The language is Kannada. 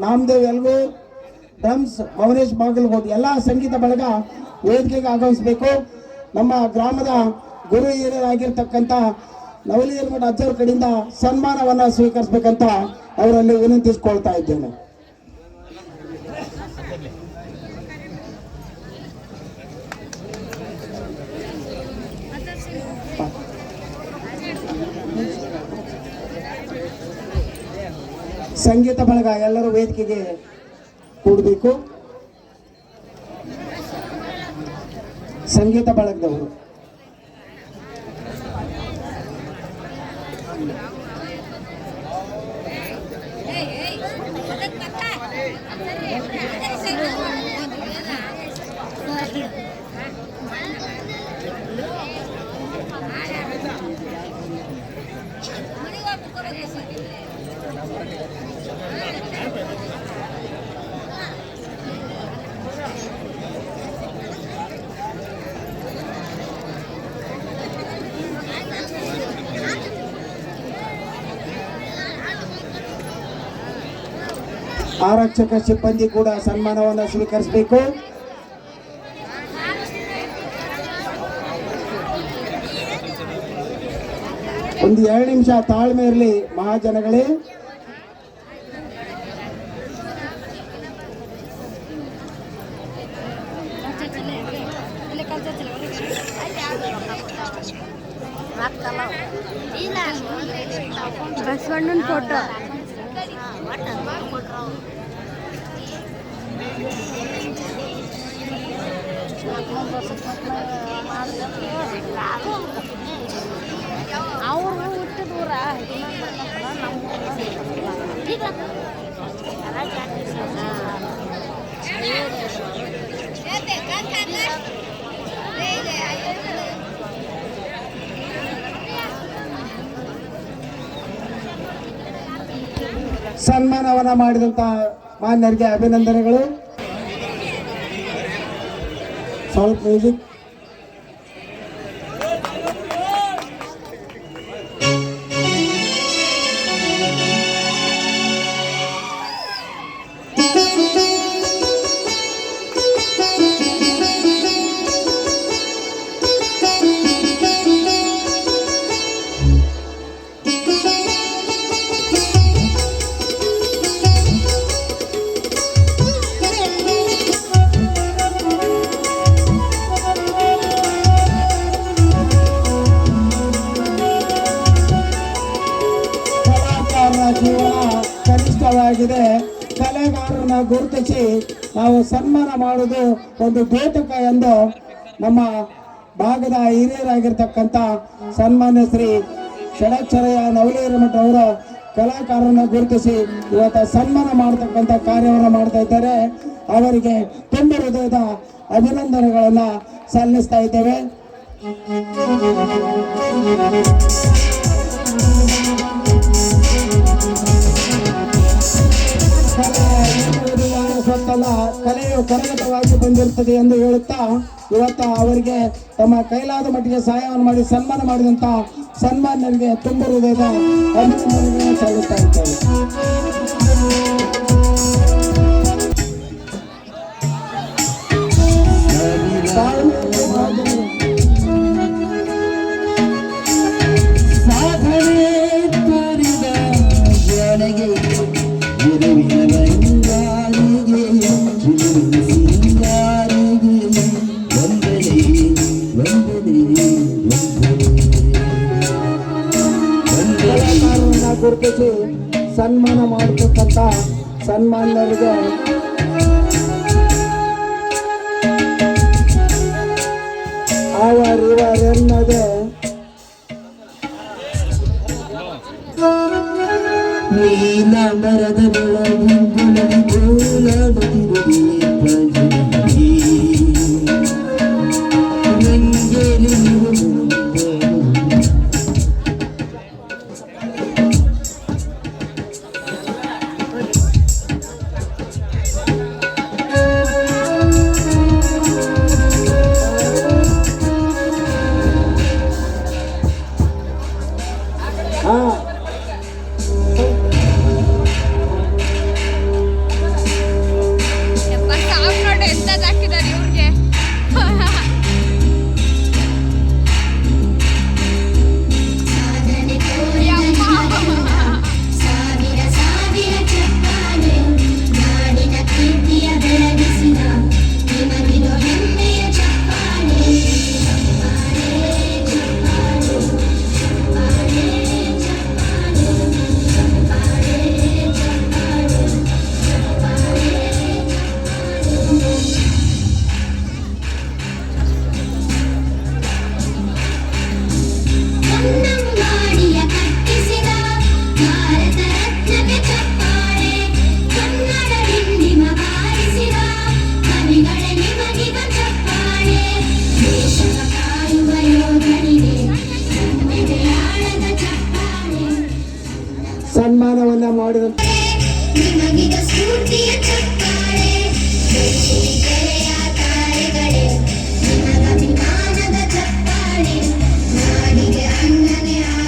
ನಾಮದೇವ್ ಎಲ್ಗೂ ಡ್ರಮ್ಸ್ ಮವನೇಶ್ ಬಾಗಲಕೋಟೆ ಎಲ್ಲ ಸಂಗೀತ ಬಳಗ ವೇದಿಕೆಗೆ ಆಗಮಿಸಬೇಕು. ನಮ್ಮ ಗ್ರಾಮದ ಗುರು ಹಿರಿಯರಾಗಿರ್ತಕ್ಕಂಥ ನವಲಿ ಮಠ ಅಜ್ಜವ್ರ ಕಡೆಯಿಂದ ಸನ್ಮಾನವನ್ನ ಸ್ವೀಕರಿಸಬೇಕಂತ ಅವರಲ್ಲಿ ವಿನಂತಿಸ್ಕೊಳ್ತಾ ಇದ್ದೇನೆ. ಸಂಗೀತ ಬಳಗ ಎಲ್ಲರೂ ವೇದಿಕೆಗೆ ಕೂಡಬೇಕು. ಸಂಗೀತ ಬಳಗದವರು. ಆರಕ್ಷಕ ಸಿಬ್ಬಂದಿ ಕೂಡ ಸನ್ಮಾನವನ್ನು ಸ್ವೀಕರಿಸಬೇಕು. ಒಂದು ಎರಡು ನಿಮಿಷ ತಾಳ್ಮೆ ಇರಲಿ ಮಹಾಜನಗಳೇ. ಬಸವಣ್ಣನ ಫೋಟೋ ಅವ್ರು ಹುಟ್ಟು ದೂರ ಸನ್ಮಾನವನ್ನ ಮಾಡಿದಂತ ಮಾನ್ಯರಿಗೆ ಅಭಿನಂದನೆಗಳು. সল্ভ মিউজিক ಕನಿಷ್ಠವಾಗಿದೆ ಕಲೆಗಾರರನ್ನ ಗುರುತಿಸಿ ನಾವು ಸನ್ಮಾನ ಮಾಡುವುದು ಒಂದು ದ್ಯೋತಕ ಎಂದು ನಮ್ಮ ಭಾಗದ ಹಿರಿಯರಾಗಿರ್ತಕ್ಕಂಥ ಸನ್ಮಾನ್ಯ ಶ್ರೀ ಷಡಕ್ಷರಯ್ಯ ನವಲೇರಮಠ ಅವರು ಕಲಾಕಾರರನ್ನ ಗುರುತಿಸಿ ಇವತ್ತು ಸನ್ಮಾನ ಮಾಡತಕ್ಕಂಥ ಕಾರ್ಯವನ್ನು ಮಾಡ್ತಾ ಇದ್ದಾರೆ. ಅವರಿಗೆ ತುಂಬ ಹೃದಯದ ಅಭಿನಂದನೆಗಳನ್ನ ಸಲ್ಲಿಸ್ತಾ ಇದ್ದೇವೆ. ಯಾರ ಸ್ವತ್ತಲ್ಲ ಕಲೆಯು ಕರಗತವಾಗಿ ಬಂದಿರುತ್ತದೆ ಎಂದು ಹೇಳುತ್ತಾ ಇವತ್ತು ಅವರಿಗೆ ತಮ್ಮ ಕೈಲಾದ ಮಟ್ಟಿಗೆ ಸಹಾಯವನ್ನು ಮಾಡಿ ಸನ್ಮಾನ ಮಾಡಿದಂತ ಸನ್ಮಾನ್ಯರಿಗೆ ತುಂಬ ಹೃದಯದ ಅಭಿನಂದನೆಗಳನ್ನು ಸಲ್ಲಿಸ್ತಾ ಇದ್ದೇವೆ ಸಾಧನೆ ತೋರಿದ ಜನಗೆ ಗುರುವಿನ ಗುರುತಿಸಿ ಸನ್ಮಾನ ಮಾಡತಕ್ಕಂಥ ಸನ್ಮಾನ್ಯರಿಗೆ ಆವಾರ್ ನೀನ ಎನ್ನದೆ ನೀಲ ಮರದ ಬೆಳಗಿಂಬುಳಗಿ ಸನ್ಮಾನವನ್ನ ಮಾಡಿದಂಥ Yeah.